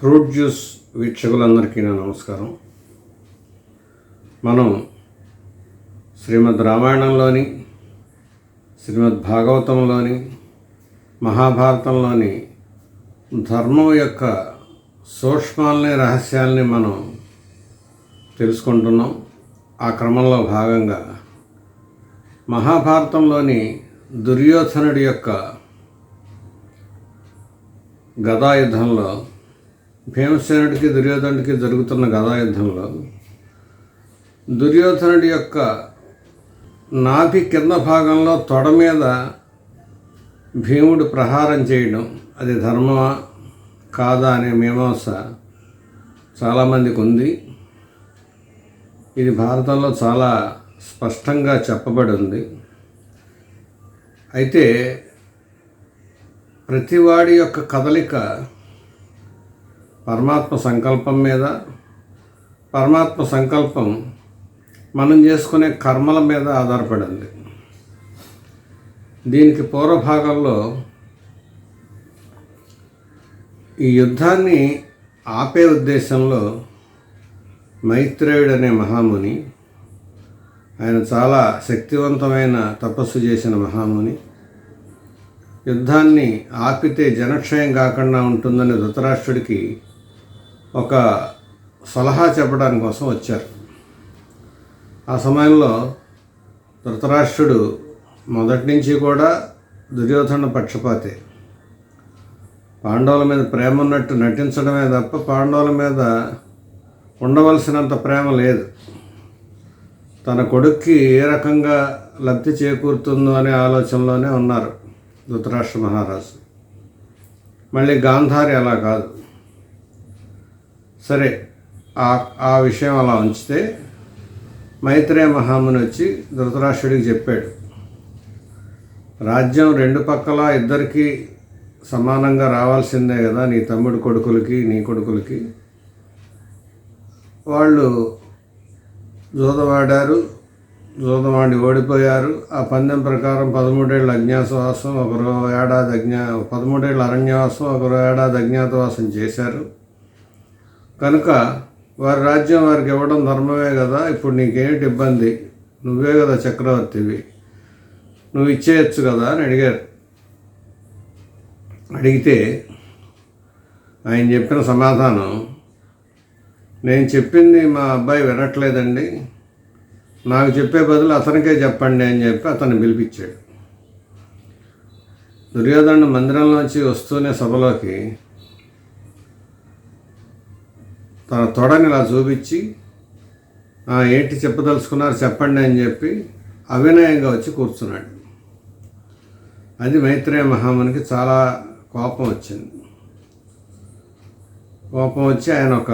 Fruit juice వీక్షకులందరికీ నా నమస్కారం. మనం శ్రీమద్ రామాయణంలోని శ్రీమద్ భాగవతంలోని మహాభారతంలోని ధర్మం యొక్క సూక్ష్మాలని రహస్యాల్ని మనం తెలుసుకుంటున్నాం. ఆ క్రమంలో భాగంగా మహాభారతంలోని దుర్యోధనుడి యొక్క గదాయుద్ధంలో భీమసేనుడికి దుర్యోధనుడికి జరుగుతున్న గదాయుద్ధంలో దుర్యోధనుడి యొక్క నాభి కింద భాగంలో తొడ మీద భీముడు ప్రహారం చేయడం అది ధర్మమా కాదా అనే మీమాంస చాలామందికి ఉంది ఇది భారతంలో చాలా స్పష్టంగా చెప్పబడి ఉంది అయితే ప్రతివాడి యొక్క కదలిక పరమాత్మ సంకల్పం మీద పరమాత్మ సంకల్పం మనం చేసుకునే కర్మల మీద ఆధారపడింది. దీనికి పూర్వభాగంలో ఈ యుద్ధాన్ని ఆపే ఉద్దేశంలో మైత్రేయుడు అనే మహాముని ఆయన చాలా శక్తివంతమైన తపస్సు చేసిన మహాముని యుద్ధాన్ని ఆపితే జనక్షయం కాకుండా ఉంటుందని ధృతరాష్ట్రుడికి ఒక సలహా చెప్పడానికి కోసం వచ్చారు. ఆ సమయంలో ధృతరాష్ట్రుడు మొదటి నుంచి కూడా దుర్యోధన పక్షపాతి. పాండవుల మీద ప్రేమ ఉన్నట్టు నటించడమే తప్ప పాండవుల మీద ఉండవలసినంత ప్రేమ లేదు. తన కొడుక్కి ఏ రకంగా లబ్ధి చేకూరుతుందో అనే ఆలోచనలోనే ఉన్నారు ధృతరాష్ట్ర మహారాజు. మళ్ళీ గాంధారి అలా కాదు. సరే ఆ ఆ విషయం అలా ఉంచితే మైత్రేయ మహాముని వచ్చి ధృతరాష్ట్రుడికి చెప్పాడు. రాజ్యం రెండు పక్కల ఇద్దరికీ సమానంగా రావాల్సిందే కదా నీ తమ్ముడు కొడుకులకి నీ కొడుకులకి. వాళ్ళు జూదవాడారు జూదవాడి ఓడిపోయారు. ఆ పందెం ప్రకారం పదమూడేళ్ళ అజ్ఞాతవాసం ఒకరు ఏడాది అజ్ఞా పదమూడేళ్ళ అరణ్యవాసం ఒకరు ఏడాది అజ్ఞాతవాసం చేశారు. కనుక వారి రాజ్యం వారికి ఇవ్వడం ధర్మమే కదా? ఇప్పుడు నీకేమిటి ఇబ్బంది? నువ్వే కదా చక్రవర్తివి. నువ్వు ఇచ్చేయచ్చు కదా? అని అడిగారు. అడిగితే ఆయన చెప్పిన సమాధానం నేను చెప్పింది మా అబ్బాయి వినట్లేదండి. నాకు చెప్పే బదులు అతనికే చెప్పండి అని చెప్పి అతన్ని పిలిపించాడు. దుర్యోధనుడు మందిరంలోంచి వస్తూనే సభలోకి తన తొడని ఇలా చూపించి ఏంటి చెప్పదలుచుకున్నారు చెప్పండి అని చెప్పి అవినయంగా వచ్చి కూర్చున్నాడు. అది మైత్రేయ మహామునికి చాలా కోపం వచ్చింది. కోపం వచ్చి ఆయన ఒక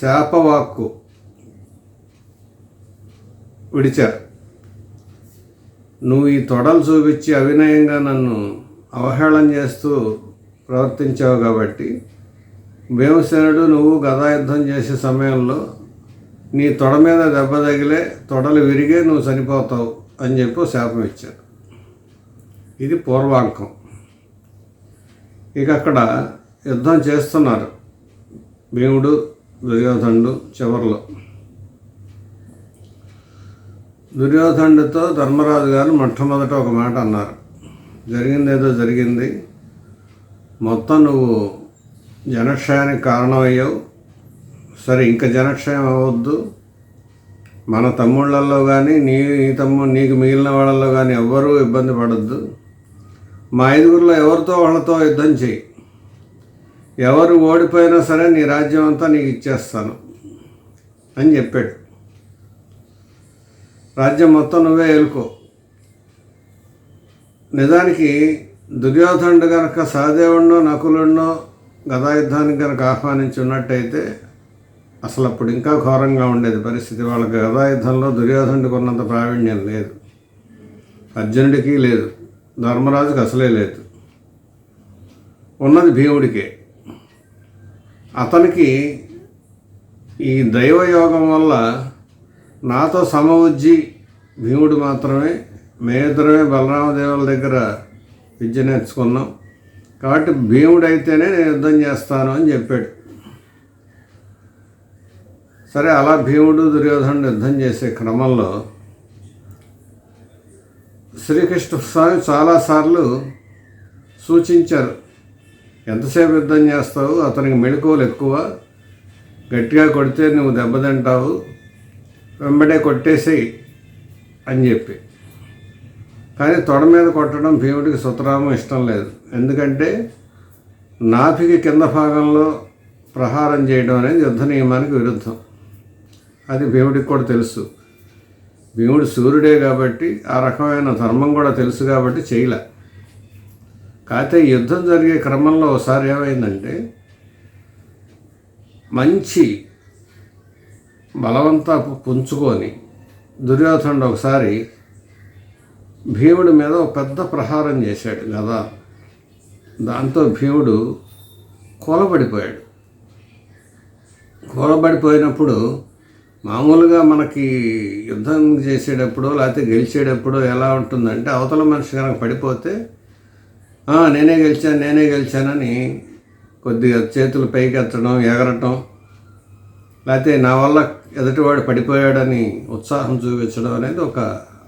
శాపవాక్కు విడిచారు. నువ్వు ఈ తొడలు చూపించి అవినయంగా నన్ను అవహేళన చేస్తూ ప్రవర్తించావు కాబట్టి భీమసేనుడు నువ్వు గదాయుద్ధం చేసే సమయంలో నీ తొడ మీద దెబ్బ తగిలే తొడలు విరిగే నువ్వు చనిపోతావు అని చెప్పి శాపం ఇచ్చారు. ఇది పూర్వాంకం. ఇక అక్కడ యుద్ధం చేస్తున్నారు భీముడు దుర్యోధనుడు చివరిలో. దుర్యోధనుడితో ధర్మరాజు గారు మొట్టమొదట ఒక మాట అన్నారు. జరిగింది ఏదో జరిగింది. మొత్తం నువ్వు జనక్షయానికి కారణమయ్యావు. సరే ఇంకా జనక్షయం అవ్వద్దు. మన తమ్ముళ్ళల్లో కానీ నీ నీ తమ్ముడు నీకు మిగిలిన వాళ్ళల్లో కానీ ఎవ్వరూ ఇబ్బంది పడద్దు. మా ఐదుగురిలో ఎవరితో వాళ్ళతో యుద్ధం చేయి ఎవరు ఓడిపోయినా సరే నీ రాజ్యం అంతా నీకు ఇచ్చేస్తాను అని చెప్పాడు. రాజ్యం మొత్తం నువ్వే ఏలుకో. నిజానికి దుర్యోధనుడు గనక సహదేవుడినో నకులుడినో గదాయుద్ధానికి కనుక ఆహ్వానించి ఉన్నట్టయితే అసలు అప్పుడు ఇంకా ఘోరంగా ఉండేది పరిస్థితి. వాళ్ళకి గదాయుద్ధంలో దుర్యోధనుడికి ఉన్నంత ప్రావీణ్యం లేదు. అర్జునుడికి లేదు. ధర్మరాజుకి అసలే లేదు. ఉన్నది భీముడికే. అతనికి ఈ దైవయోగం వల్ల నాతో సమవుజ్జి భీముడు మాత్రమే మేమిద్దరమే బలరామదేవుల దగ్గర విద్య నేర్చుకున్నాం. కాబట్టి భీముడైతేనే నేను యుద్ధం చేస్తాను అని చెప్పాడు. సరే అలా భీముడు దుర్యోధనుడు యుద్ధం చేసే క్రమంలో శ్రీకృష్ణ స్వామి చాలాసార్లు సూచించారు ఎంతసేపు యుద్ధం చేస్తావు? అతనికి మెళుకువలు ఎక్కువ. గట్టిగా కొడితే నువ్వు దెబ్బతింటావు. వెంబడే కొట్టేసేయి అని చెప్పి. కానీ తొడ మీద కొట్టడం భీముడికి సుతరామం ఇష్టం లేదు. ఎందుకంటే నాభికి కింద భాగంలో ప్రహారం చేయడం అనేది యుద్ధ నియమానికి విరుద్ధం. అది భీముడికి కూడా తెలుసు. భీముడు సూర్యుడే కాబట్టి ఆ రకమైన ధర్మం కూడా తెలుసు కాబట్టి చేయలే. కాకపోతే యుద్ధం జరిగే క్రమంలో ఒకసారి ఏమైందంటే మంచి బలవంతా పుంచుకొని దుర్యోధనుడు ఒకసారి భీముడి మీద ఒక పెద్ద ప్రహారం చేశాడు కదా దాంతో భీముడు కూలబడిపోయాడు. కూలబడిపోయినప్పుడు మామూలుగా మనకి యుద్ధం చేసేటప్పుడు లేకపోతే గెలిచేటప్పుడు ఎలా ఉంటుందంటే అవతల మనిషి కనుక పడిపోతే నేనే గెలిచాను నేనే గెలిచానని కొద్దిగా చేతులు పైకెత్తడం ఎగరటం లేకపోతే నా వల్ల ఎదుటివాడు పడిపోయాడని ఉత్సాహం చూపించడం అనేది ఒక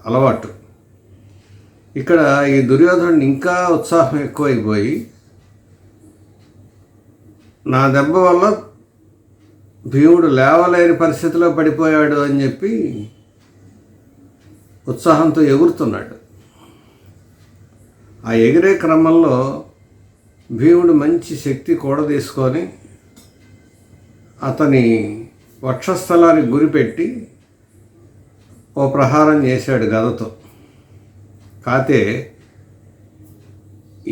అలవాటు. ఇక్కడ ఈ దుర్యోధనుడు ఇంకా ఉత్సాహం ఎక్కువైపోయి నా దెబ్బ వల్ల భీముడు లేవలేని పరిస్థితిలో పడిపోయాడు అని చెప్పి ఉత్సాహంతో ఎగురుతున్నాడు. ఆ ఎగిరే క్రమంలో భీముడు మంచి శక్తి కూడ తీసుకొని అతని వక్షస్థలానికి గురిపెట్టి ఓ ప్రహారం చేశాడు గదతో. కాతే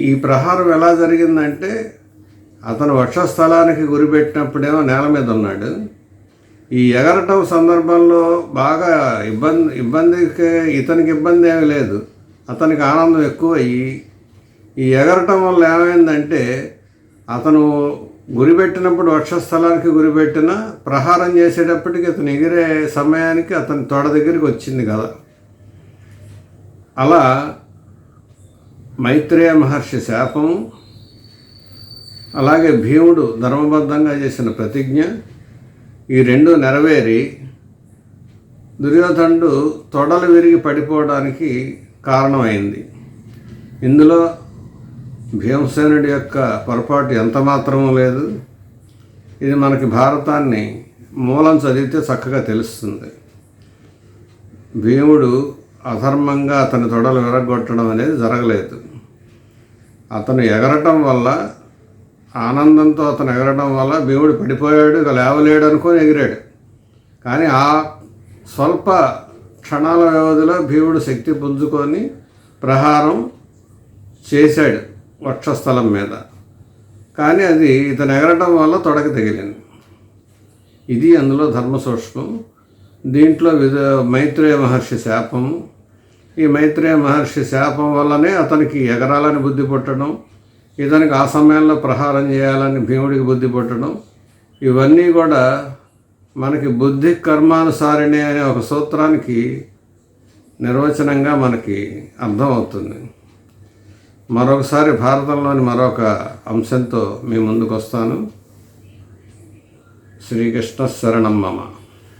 ఈ ప్రహారం ఎలా జరిగిందంటే అతను వక్షస్థలానికి గురిపెట్టినప్పుడేమో నేల మీద ఉన్నాడు. ఈ ఎగరటం సందర్భంలో బాగా ఇబ్బంది ఇబ్బందికి ఇతనికి ఇబ్బంది ఏమీ లేదు. అతనికి ఆనందం ఎక్కువ అయ్యి ఈ ఎగరటం వల్ల ఏమైందంటే అతను గురిపెట్టినప్పుడు వక్షస్థలానికి గురిపెట్టిన ప్రహారం చేసేటప్పటికి అతను ఎగిరే సమయానికి అతని తొడ దగ్గరికి వచ్చింది కదా. అలా మైత్రేయ మహర్షి శాపము అలాగే భీముడు ధర్మబద్ధంగా చేసిన ప్రతిజ్ఞ ఈ రెండు నెరవేరి దుర్యోధనుడు తొడలు విరిగి పడిపోవడానికి కారణమైంది. ఇందులో భీమసేనుడి యొక్క పొరపాటు ఎంత మాత్రమూ లేదు. ఇది మనకి భారతాన్ని మూలం చదివితే చక్కగా తెలుస్తుంది. భీముడు అధర్మంగా అతని తొడలు విరగొట్టడం అనేది జరగలేదు. అతను ఎగరటం వల్ల ఆనందంతో అతను ఎగరడం వల్ల భీముడు పడిపోయాడు ఇక లేవలేడు అనుకొని ఎగిరాడు. కానీ ఆ స్వల్ప క్షణాల వ్యవధిలో భీముడు శక్తి పుంజుకొని ప్రహారం చేశాడు వక్షస్థలం మీద. కానీ అది ఇతను ఎగరటం వల్ల తొడకి తగిలింది. ఇది అందులో ధర్మ సూక్ష్మం దీంట్లో విధ మైత్రేయ మహర్షి శాపము ఈ మైత్రేయ మహర్షి శాపం వల్లనే అతనికి ఎగరాలని బుద్ధి పుట్టడం ఇతనికి ఆ సమయంలో ప్రహారం చేయాలని భీముడికి బుద్ధి పుట్టడం ఇవన్నీ కూడా మనకి బుద్ధి కర్మానుసారిణి అనే ఒక సూత్రానికి నిర్వచనంగా మనకి అర్థమవుతుంది. మరొకసారి భారతంలోని మరొక అంశంతో మీ ముందుకు వస్తాను శ్రీకృష్ణ శరణం మమ.